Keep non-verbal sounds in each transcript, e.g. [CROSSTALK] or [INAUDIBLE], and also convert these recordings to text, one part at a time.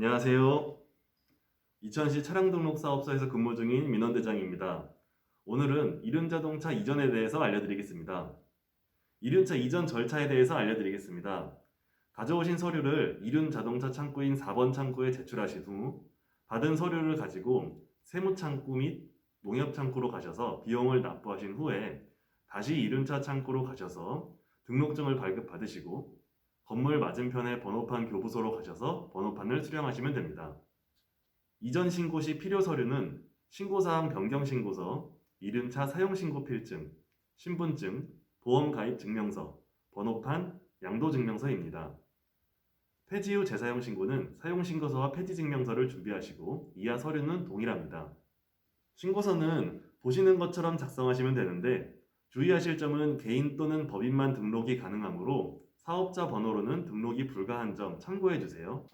안녕하세요. 이천시 차량등록사업소에서 근무 중인 민원대장입니다. 오늘은 이륜자동차 이전에 대해서 알려드리겠습니다. 이륜차 이전 절차에 대해서 알려드리겠습니다. 가져오신 서류를 이륜자동차 창구인 4번 창구에 제출하신 후 받은 서류를 가지고 세무창구 및 농협창구로 가셔서 비용을 납부하신 후에 다시 이륜차 창구로 가셔서 등록증을 발급받으시고 건물 맞은편의 번호판 교부소로 가셔서 번호판을 수령하시면 됩니다. 이전 신고 시 필요 서류는 신고사항 변경 신고서, 이륜차 사용 신고 필증, 신분증, 보험 가입 증명서, 번호판, 양도 증명서입니다. 폐지 후 재사용 신고는 사용 신고서와 폐지 증명서를 준비하시고 이하 서류는 동일합니다. 신고서는 보시는 것처럼 작성하시면 되는데 주의하실 점은 개인 또는 법인만 등록이 가능하므로 사업자 번호로는 등록이 불가한 점 참고해 주세요.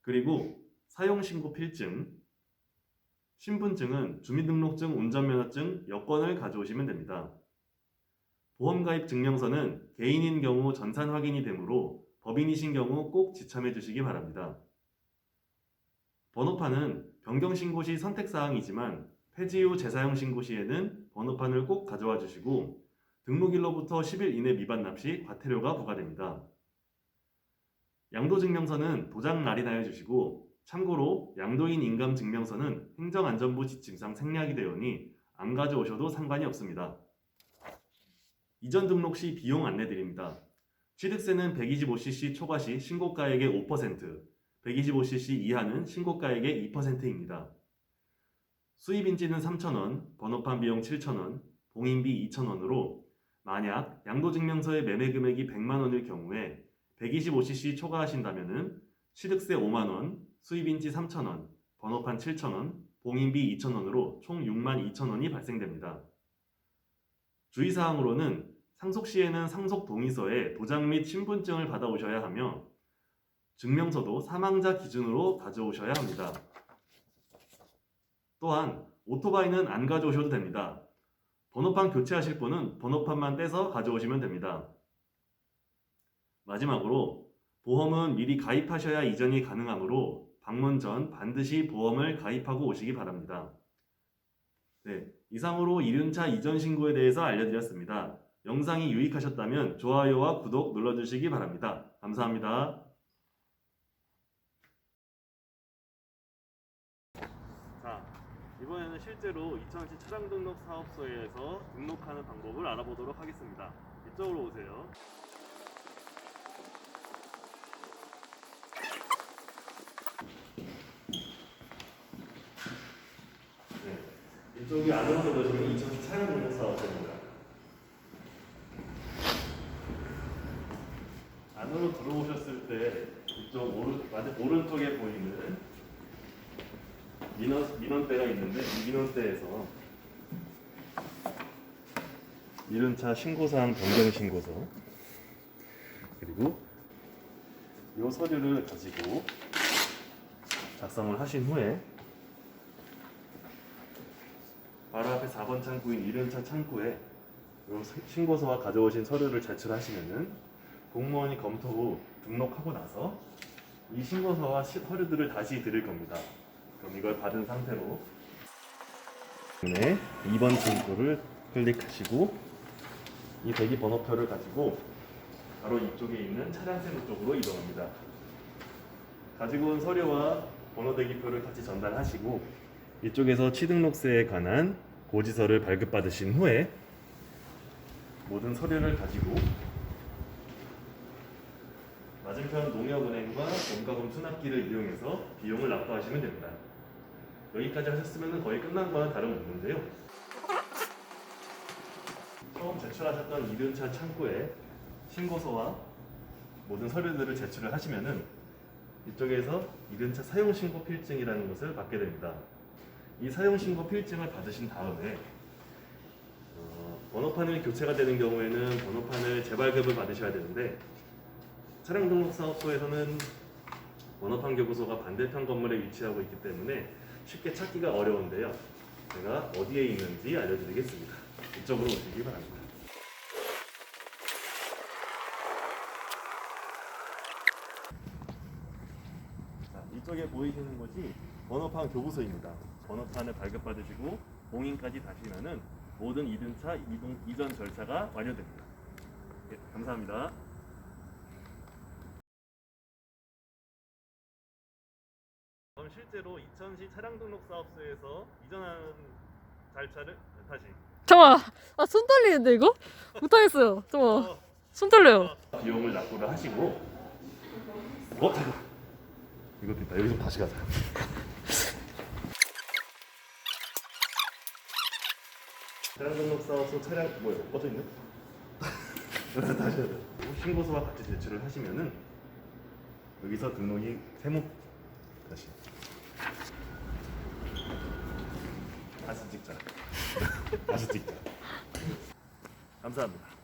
그리고 사용신고 필증, 신분증은 주민등록증, 운전면허증, 여권을 가져오시면 됩니다. 보험가입 증명서는 개인인 경우 전산 확인이 되므로 법인이신 경우 꼭 지참해 주시기 바랍니다. 번호판은 변경 신고 시 선택 사항이지만 폐지 후 재사용 신고 시에는 번호판을 꼭 가져와 주시고 등록일로부터 10일 이내 미반 납시 과태료가 부과됩니다. 양도증명서는 도장 날인하여 주시고 참고로 양도인 인감 증명서는 행정안전부 지침상 생략이 되오니 안 가져오셔도 상관이 없습니다. 이전 등록 시 비용 안내드립니다. 취득세는 125cc 초과 시 신고가액의 5%, 125cc 이하는 신고가액의 2%입니다. 수입인지는 3,000원, 번호판 비용 7,000원, 봉인비 2,000원으로 만약 양도증명서의 매매 금액이 100만 원일 경우에 125cc 초과하신다면은 취득세 5만 원, 수입인지 3천 원, 번호판 7천 원, 봉인비 2천 원으로 총 6만 2천 원이 발생됩니다. 주의사항으로는 상속 시에는 상속 동의서에 도장 및 신분증을 받아오셔야 하며 증명서도 사망자 기준으로 가져오셔야 합니다. 또한 오토바이는 안 가져오셔도 됩니다. 번호판 교체하실 분은 번호판만 떼서 가져오시면 됩니다. 마지막으로 보험은 미리 가입하셔야 이전이 가능하므로 방문 전 반드시 보험을 가입하고 오시기 바랍니다. 네, 이상으로 이륜차 이전 신고에 대해서 알려드렸습니다. 영상이 유익하셨다면 좋아요와 구독 눌러주시기 바랍니다. 감사합니다. 자, 이번에는 실제로 이천시 차량 등록 사업소에서 등록하는 방법을 알아보도록 하겠습니다. 이쪽으로 오세요. 네, 이쪽이 안으로 들어오시면 이천시 차량 등록 사업소입니다. 안으로 들어오셨을 때 이쪽 오른, 맞은 오른쪽에 보이는 민원, 민원대가 있는데 이 민원대에서 이륜차 신고사항 변경 신고서 그리고 이 서류를 가지고 작성을 하신 후에 바로 앞에 4번 창구인 이륜차 창구에 이 신고서와 가져오신 서류를 제출하시면은 공무원이 검토 후 등록하고 나서 이 신고서와 시- 서류들을 다시 드릴 겁니다. 그럼 이걸 받은 상태로 네, 2번 창구를 클릭하시고 이 대기 번호표를 가지고 바로 이쪽에 있는 차량 세무 쪽으로 이동합니다. 가지고 온 서류와 번호 대기표를 같이 전달하시고 이쪽에서 취등록세에 관한 고지서를 발급받으신 후에 모든 서류를 가지고 맞은편 농협은행과 원가금 수납기를 이용해서 비용을 납부하시면 됩니다. 여기까지 하셨으면 거의 끝난 거나 다름없는데요. 처음 제출하셨던 이륜차 창구에 신고서와 모든 서류들을 제출을 하시면은 이쪽에서 이륜차 사용신고 필증이라는 것을 받게 됩니다. 이 사용신고 필증을 받으신 다음에 어, 번호판이 교체가 되는 경우에는 번호판을 재발급을 받으셔야 되는데 차량 등록 사업소에서는 번호판 교부소가 반대편 건물에 위치하고 있기 때문에 쉽게 찾기가 어려운데요. 제가 어디에 있는지 알려드리겠습니다. 이쪽으로 오시기 바랍니다. 자, 이쪽 저쪽에 보이시는 곳이 번호판 교부소입니다. 번호판을 발급받으시고 공인까지 다시면은 모든 이륜차 이동 이전 절차가 완료됩니다. 예, 감사합니다. 그럼 실제로 이천시 차량 등록 사업소에서 이전하는 절차를 다시. 잠깐만. 아, 손 떨리는데, 이거? 못하겠어요. 잠깐만. 손 떨려요. 비용을 납부를 하시고. 어? 잠깐 이거 됐다. 여기서 다시 가자. 차량 등록 사업소 차량 뭐요 꺼져 있네? [LAUGHS] 다시 하자. 신고서와 같이 제출을 하시면은 여기서 등록이 세무 다시 다시 찍자 다시 찍자 감사합니다